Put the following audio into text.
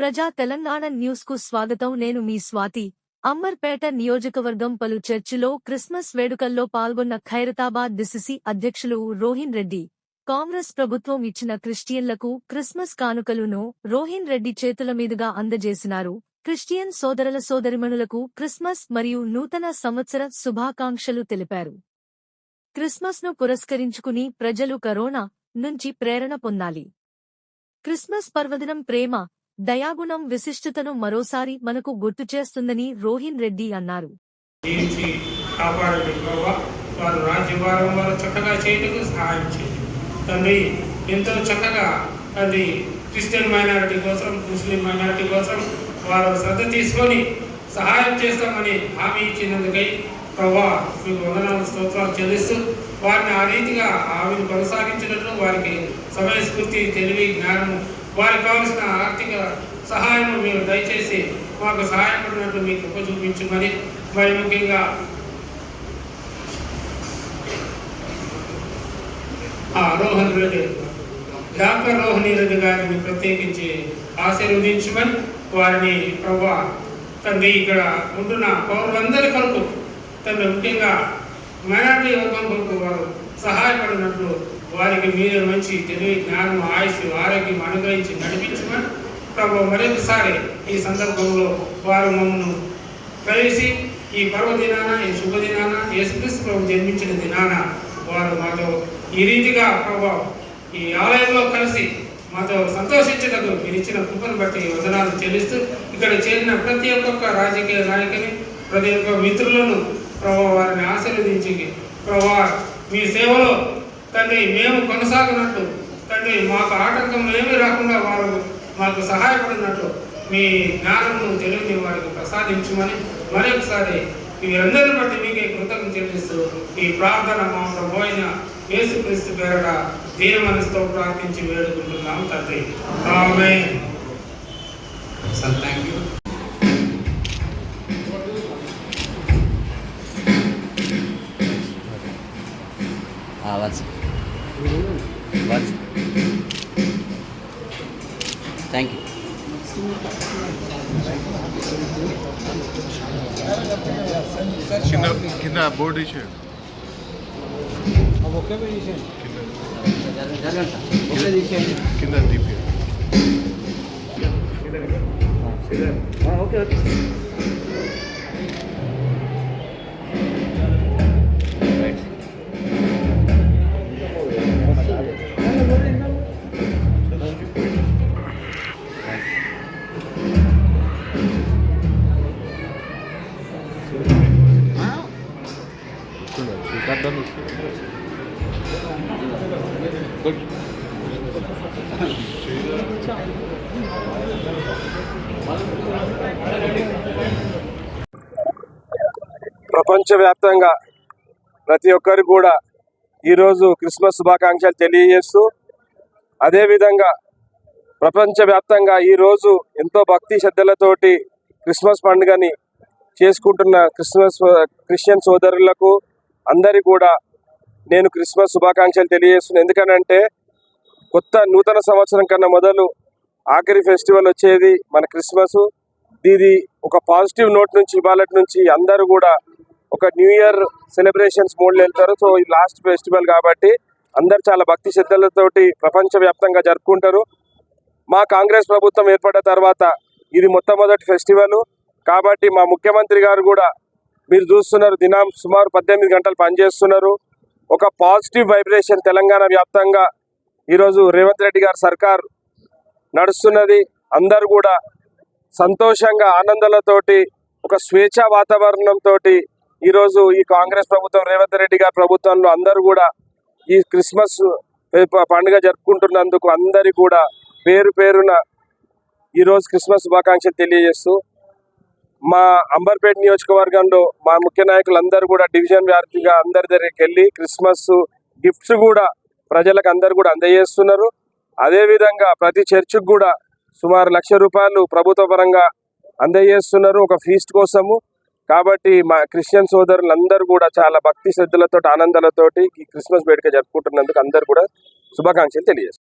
ప్రజా తెలంగాణ న్యూస్కు స్వాగతం. నేను మీ స్వాతి. అమ్మర్పేట నియోజకవర్గం పలు చర్చిలో క్రిస్మస్ వేడుకల్లో పాల్గొన్న ఖైరతాబాద్ డిసిసి అధ్యక్షులు రోహిన్ రెడ్డి. కాంగ్రెస్ ప్రభుత్వం ఇచ్చిన క్రిస్టియన్లకు క్రిస్మస్ కానుకలును రోహిన్ రెడ్డి చేతుల మీదుగా అందజేసినారు. క్రిస్టియన్ సోదరుల సోదరిమణులకు క్రిస్మస్ మరియు నూతన సంవత్సర శుభాకాంక్షలు తెలిపారు. క్రిస్మస్ను పురస్కరించుకుని ప్రజలు కరోనా నుంచి ప్రేరణ పొందాలి. క్రిస్మస్ పర్వదినం ప్రేమ దయాగుణం విశిష్టతను మరోసారి మనకు గుర్తు చేస్తుందని రోహిన్ రెడ్డి అన్నారు. జీవించి ప్రభావ వారు రాజ్యభారం వారు చక్కగా చేయటకు సహాయం చేయండి. తండ్రి ఎంతో చక్కగా తండ్రి క్రిస్టియన్ మైనారిటీ కోసం ముస్లిం మైనారిటీ కోసం వారు శ్రద్ధ తీసుకొని సహాయం చేస్తామని హామీ ఇచ్చినందుకై ప్రభా మీకు వందనాలు స్తోత్రాలు చెల్లిస్తూ వారిని ఆ రీతిగా హామీని కొనసాగించినట్లు వారికి సమయస్ఫూర్తి తెలివి జ్ఞానము వారికి కావలసిన ఆర్థిక సహాయం మీరు దయచేసి మాకు సహాయపడినట్లు మీకు కృప చూపించమని మరి ముఖ్యంగా ఆ రోహన్ రెడ్డి డాక్టర్ రోహిణి రెడ్డి గారిని ప్రత్యేకించి ఆశీర్వదించమని వారిని ప్రభా తండ్రి ఇక్కడ ఉంటున్న పౌరులందరి కొరకు తండ్రి ముఖ్యంగా మైనార్టీ వర్గం కొరకు వారు సహాయపడినట్లు వారికి మీరు మంచి తెలివి జ్ఞానం ఆయుష్ ఆరోగ్యం అనుగ్రహించి నడిపించమని ప్రభు మరొకసారి ఈ సందర్భంలో వారు మమ్మల్ని కలిసి ఈ పర్వదినాన ఈ శుభదినాన యేసుక్రీస్తు ప్రభు జన్మించిన దినాన వారు మాతో ఈ రీతిగా ప్రభు ఈ ఆలయంలో కలిసి మాతో సంతోషించటకు మీరు ఇచ్చిన కృపను బట్టి వదనాలు చెల్లిస్తూ ఇక్కడ చేరిన ప్రతి ఒక్కొక్క రాజకీయ నాయకుని ప్రతి ఒక్క మిత్రులను ప్రభావ వారిని ఆశీర్వదించి ప్రభావ మీ సేవలో తండ్రి మేము కొనసాగినట్టు. తండ్రి మాకు ఆటంకం ఏమీ రాకుండా వారు మాకు సహాయపడినట్లు. మీ జ్ఞానమును తెలివిని వారికి ప్రసాదించమని మరొకసారి వీరందరిని బట్టి మీకే కృతజ్ఞత చెల్లిస్తూ ఈ ప్రార్థన మా ప్రభుత్వ యేసుక్రీస్తు పేరట దీన మనసుతో ప్రార్థించి వేడుకుంటున్నాం తండ్రి. ఆమె sir thank you What? Thank you. Kinder, Kinder Board ist hier. Aber können wir nicht hin? Kinder. Kinder, Kinder, Kinder, Kinder. Ah, okay. Okay okay ప్రపంచవ్యాప్తంగా ప్రతి ఒక్కరు కూడా ఈరోజు క్రిస్మస్ శుభాకాంక్షలు తెలియజేస్తూ అదేవిధంగా ప్రపంచవ్యాప్తంగా ఈరోజు ఎంతో భక్తి శ్రద్ధలతోటి క్రిస్మస్ పండుగని చేసుకుంటున్న క్రిస్మస్ క్రిస్టియన్ సోదరులకు అందరి కూడా నేను క్రిస్మస్ శుభాకాంక్షలు తెలియజేస్తున్నాను. ఎందుకనంటే కొత్త నూతన సంవత్సరం కన్నా మొదలు ఆఖరి ఫెస్టివల్ వచ్చేది మన క్రిస్మస్. ఇది ఒక పాజిటివ్ నోట్ నుంచి ఇవాళ నుంచి అందరూ కూడా ఒక న్యూ ఇయర్ సెలబ్రేషన్స్ మోడ్లో వెళ్తారు. సో ఇది లాస్ట్ ఫెస్టివల్ కాబట్టి అందరు చాలా భక్తి శ్రద్ధలతోటి ప్రపంచవ్యాప్తంగా జరుపుకుంటారు. మా కాంగ్రెస్ ప్రభుత్వం ఏర్పడిన తర్వాత ఇది మొట్టమొదటి ఫెస్టివల్. కాబట్టి మా ముఖ్యమంత్రి గారు కూడా మీరు చూస్తున్నారు దినం సుమారు పద్దెనిమిది గంటలు పనిచేస్తున్నారు. ఒక పాజిటివ్ వైబ్రేషన్ తెలంగాణ వ్యాప్తంగా ఈరోజు రేవంత్ రెడ్డి గారి సర్కార్ నడుస్తున్నది. అందరు కూడా సంతోషంగా ఆనందాలతోటి ఒక స్వేచ్ఛ వాతావరణంతో ఈరోజు ఈ కాంగ్రెస్ ప్రభుత్వం రేవంత్ రెడ్డి గారి ప్రభుత్వంలో అందరూ కూడా ఈ క్రిస్మస్ పండుగ జరుపుకుంటున్నందుకు అందరి కూడా పేరు పేరున ఈరోజు క్రిస్మస్ శుభాకాంక్షలు తెలియజేస్తూ మా అంబర్పేట నియోజకవర్గంలో మా ముఖ్య నాయకులందరూ కూడా డివిజన్ వ్యాప్తిగా అందరి దగ్గరికి వెళ్ళి క్రిస్మస్ గిఫ్ట్స్ కూడా ప్రజలకు అందరు కూడా అందజేస్తున్నారు. అదేవిధంగా ప్రతి చర్చికి కూడా సుమారు లక్ష రూపాయలు ప్రభుత్వ పరంగా అందజేస్తున్నారు ఒక ఫీస్ట్ కోసము. కాబట్టి మా క్రిస్టియన్ సోదరులందరూ కూడా చాలా భక్తి శ్రద్ధలతో ఆనందాలతోటి ఈ క్రిస్మస్ వేడుక జరుపుకుంటున్నందుకు అందరు కూడా శుభాకాంక్షలు తెలియజేస్తారు